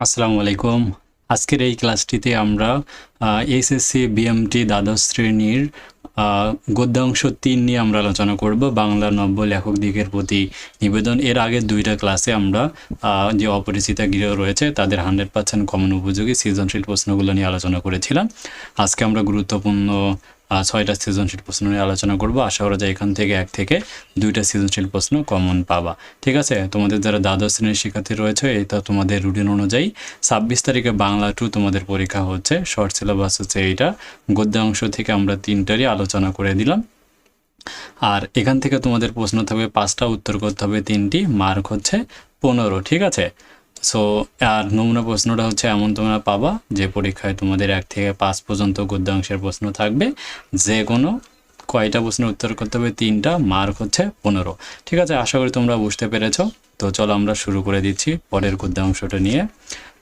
আসসালামু আলাইকুম। আজকের এই ক্লাসটিতে আমরা এসএসসি বিএমটি দ্বাদশ শ্রেণির গদ্যাংশ তিন নিয়ে আমরা আলোচনা করব, বাংলা নব্য লেখক দিকের প্রতি নিবেদন। এর আগের দুইটা ক্লাসে আমরা যে অপরিচিতা গৃহ রয়েছে, তাদের হান্ড্রেড পার্সেন্ট কমন উপযোগী সৃজনশীল প্রশ্নগুলো নিয়ে আলোচনা করেছিলাম। আজকে আমরা গুরুত্বপূর্ণ ছয়টা সৃজনশীল প্রশ্ন নিয়ে আলোচনা করব। আশা করা যায় এখান থেকে এক থেকে দুইটা সৃজনশীল প্রশ্ন কমন পাবা। ঠিক আছে? তোমাদের যারা দ্বাদশ শ্রেণির শিক্ষার্থী রয়েছে, এটা তোমাদের রুটিন অনুযায়ী ছাব্বিশ তারিখে বাংলা টু তোমাদের পরীক্ষা হচ্ছে। শর্ট সিলেবাস হচ্ছে এইটা। গদ্যাংশ থেকে আমরা তিনটারই আলোচনা করে দিলাম। আর এখান থেকে তোমাদের প্রশ্ন থাকবে পাঁচটা, উত্তর করতে হবে তিনটি মার্ক হচ্ছে পনেরো। ঠিক আছে? সো আর নমুনা প্রশ্নটা হচ্ছে এমন তোমরা পাবা যে পরীক্ষায় তোমাদের এক থেকে পাঁচ পর্যন্ত গদ্যাংশের প্রশ্ন থাকবে। যে কোনো কয়টা প্রশ্নের উত্তর করতে হবে? তিনটা, মার্ক হচ্ছে পনেরো। ঠিক আছে, আশা করি তোমরা বুঝতে পেরেছ। তো চলো আমরা শুরু করে দিচ্ছি পরের গদ্যাংশটা নিয়ে।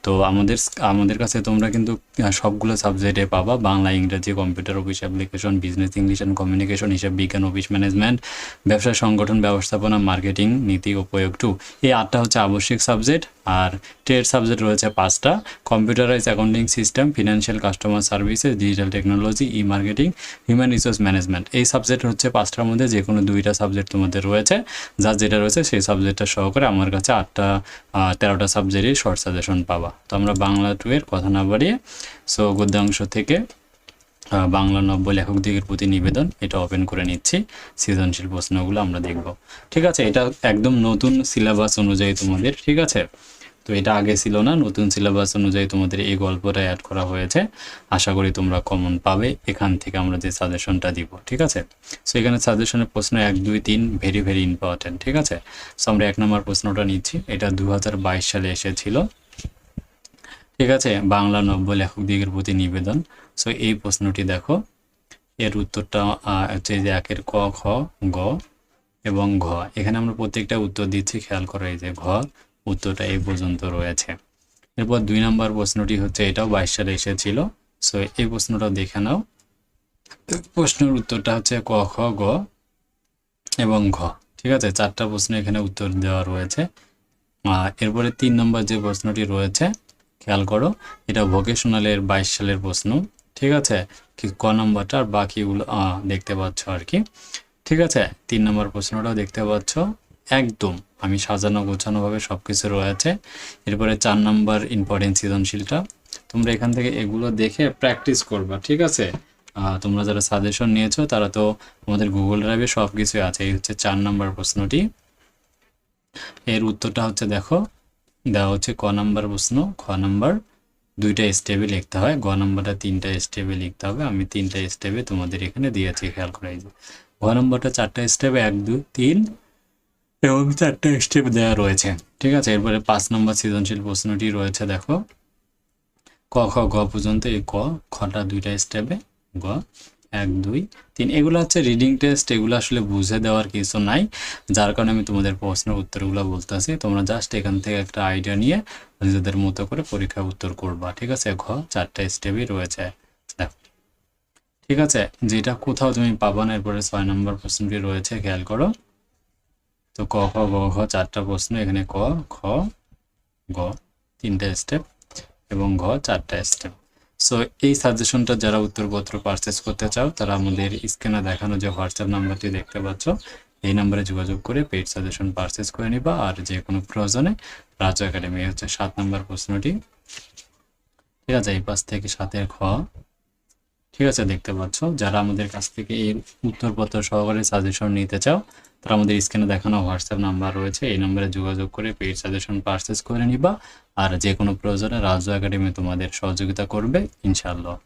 তো আমাদের আমাদের কাছে তোমরা কিন্তু সবগুলো সাবজেক্টে পাবা। বাংলা, ইংরেজি computer office application business English and communication হিসাব বিজ্ঞান অফিস ম্যানেজমেন্ট ব্যবসা সংগঠন, ব্যবস্থাপনা মার্কেটিং নীতি ও প্রয়োগ টু এই আটটা হচ্ছে আবশ্যিক সাবজেক্ট আর ট্রেড সাবজেক্ট রয়েছে পাঁচটা computerise accounting system financial customer services digital technology e marketing human resource management এই সাবজেক্ট হচ্ছে পাঁচটার মধ্যে যে কোনো দুইটা সাবজেক্ট তোমাদের রয়েছে। যার যেটা রয়েছে সেই সাবজেক্টটা সহকারে আমার কাছে আটটা তেরোটা সাবজেক্টই শর্ট সাজেশন পাবা। তো আমরা বাংলা টু এর কথা না বাড়িয়ে সো গদ্যাংশ থেকে বাংলা নব্য লেখক দিকের প্রতি নিবেদন, এটা ওপেন করে নিচ্ছি। সৃজনশীল প্রশ্নগুলো আমরা দেখব। ঠিক আছে, এটা একদম নতুন সিলেবাস অনুযায়ী তোমাদের, ঠিক আছে? তো এটা আগে ছিল না, নতুন সিলেবাস অনুযায়ী তোমাদের এই গল্পটা অ্যাড করা হয়েছে। আশা করি তোমরা কমন পাবে, এখান থেকে আমরা যে সাজেশনটা দিব, ঠিক আছে? সো এখানে সাজেশনের প্রশ্ন এক, দুই, তিন ভেরি ভেরি ইম্পর্টেন্ট ঠিক আছে? সো আমরা এক নম্বর প্রশ্নটা নিচ্ছি। এটা দু হাজার বাইশ সালে এসেছিল। ঠিক আছে? বাংলা নব্য লেখক দিকের প্রতি নিবেদন। সো এই প্রশ্নটি দেখো। এর উত্তরটা হচ্ছে যে একের ক, খ, গ এবং ঘ। এখানে আমরা প্রত্যেকটা উত্তর দিচ্ছি, খেয়াল করো এই যে ঘ, উত্তরটা এই পর্যন্ত রয়েছে। এরপর দুই নম্বর প্রশ্নটি হচ্ছে এটাও বাইশ সালে এসেছিল। সো এই প্রশ্নটা দেখে নাও। প্রশ্নের উত্তরটা হচ্ছে ক, খ, গ এবং ঘ। ঠিক আছে? চারটা প্রশ্ন এখানে উত্তর দেওয়া রয়েছে। এরপরে তিন নম্বর যে প্রশ্নটি রয়েছে খেয়াল করো, এটা ভোকেশনালের বাইশ সালের প্রশ্ন, ঠিক আছে? কি নম্বরটা আর বাকিগুলো দেখতে পাচ্ছ আর কি। ঠিক আছে? তিন নম্বর প্রশ্নটাও দেখতে পাচ্ছ। একদম, আমি সাজানো গোছানোভাবে সব কিছু রয়েছে। এরপরে চার নম্বর ইম্পর্টেন্ট সৃজনশীলটা। তোমরা এখান থেকে এগুলো দেখে প্র্যাকটিস করবা, ঠিক আছে? তোমরা যারা সাজেশন নিয়েছো, তারা তো আমাদের গুগল ড্রাইভে সব কিছুই আছে। এই হচ্ছে চার নম্বর প্রশ্নটি। এর উত্তরটা হচ্ছে, দেখো দেওয়া হচ্ছে ক নাম্বার প্রশ্ন। খ নাম্বার, দুইটা স্টেপে লিখতে হয়। গ নাম্বারটা তিনটা স্টেপে লিখতে হবে। আমি তিনটা স্টেপে তোমাদের এখানে দিয়েছি খেয়াল করে এই যে। ঘ নাম্বারটা চারটা স্টেপে এক, দুই, তিন এবং চারটা স্টেপ দেওয়া রয়েছে। ঠিক আছে? এরপরে পাঁচ নম্বর সৃজনশীল প্রশ্নটি রয়েছে, দেখো। ক, খ, গ পর্যন্ত এই ক খটা দুইটা স্টেপে গ এক, দুই, তিন, এগুলো হচ্ছে রিডিং টেস্ট এগুলো আসলে বুঝে দেওয়ার কিছু নাই। যার কারণে আমি তোমাদের প্রশ্নের উত্তরগুলো বলতেছি। তোমরা জাস্ট এখান থেকে একটা আইডিয়া নিয়ে নিজেদের মতো করে পরীক্ষায় উত্তর করবা, ঠিক আছে? ঘ, চারটা স্টেপই রয়েছে। ঠিক আছে? যেটা কোথাও তুমি পাবা না, এরপরে ছয় নম্বর প্রশ্নটি রয়েছে, খেয়াল করো। তো ক, খ, গ, ঘ, চারটা প্রশ্ন, এখানে ক, খ, গ, তিনটা স্টেপ এবং ঘ, চারটা স্টেপ সো এই সাজেশনটা যারা উত্তরপত্র পারচেস করতে চাও, তারা আমাদের স্ক্রিনে দেখানো যে হোয়াটসঅ্যাপ নাম্বারটি দেখতে পাচ্ছ, এই নাম্বারে যোগাযোগ করে পেইড সাজেশন পারচেস করে নিবা। আর যে কোনো প্রয়োজনে রাজু একাডেমি হচ্ছে সাত নম্বর প্রশ্নটি। ঠিক আছে, এই পাশ থেকে সাতের খ। ঠিক আছে, দেখতে পাচ্ছ। যারা আমাদের কাছ থেকে এই উত্তরপত্র সহকারে সাজেশন নিতে চাও, তারা আমাদের স্ক্রিনে দেখানো হোয়াটসঅ্যাপ নাম্বার রয়েছে। এই নাম্বারে যোগাযোগ করে পেইড সাজেশন পারচেস করে নিবা। আর যে কোনো প্রয়োজনে রাজু একাডেমি তোমাদের সহযোগিতা করবে, ইনশাআল্লাহ।